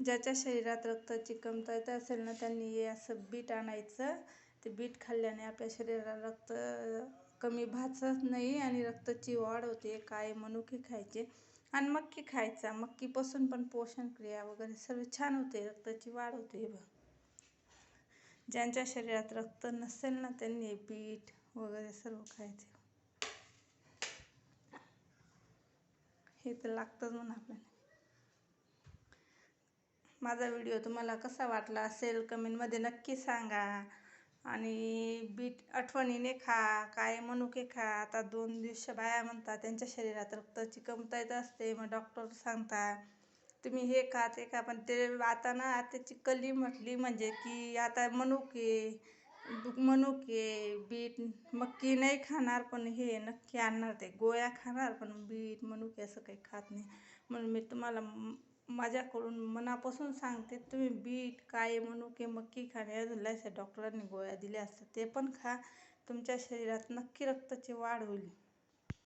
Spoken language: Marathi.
ज्याच्या शरीरात रक्ताची कमतरता असेल ना त्यांनी हे असं बीट आणायचं. ते बीट खाल्ल्याने आपल्या शरीराला रक्त कमी भासत नाही आणि रक्ताची वाढ होते. काय मनुके खायचे? आणि मक्की खायचा. मक्कीपासून पण पोषण क्रिया वगैरे सर्व छान होते. रक्ताची वाढ होते बघ. ज्यांच्या शरीरात रक्त नसेल ना त्यांनी बीट वगैरे सर्व खायचे. हे तर लागतंच म्हणून आपल्याला. माझा व्हिडिओ तुम्हाला कसा वाटला असेल कमेंटमध्ये नक्की सांगा. आणि बीट आठवणीने खा काय मनुके खा. आता दोन दिवस बाया म्हणतात त्यांच्या शरीरात रक्ताची येत असते. मग डॉक्टर सांगता तुम्ही हे खा ते खा. पण ते आता ना त्याची कली म्हटली म्हणजे की आता मनुके मनुके बीट मक्की नाही खाणार पण हे नक्की आणणार ते. गोळ्या खाणार पण बीट मनुके असं काही खात नाही. म्हणून मी तुम्हाला माझ्याकडून मनापासून सांगते तुम्ही बीट काय मनुके मक्की खाणे लयच्या डॉक्टरांनी गोळ्या दिल्या असतात ते पण खा. तुमच्या शरीरात नक्की रक्ताची वाढ होईल.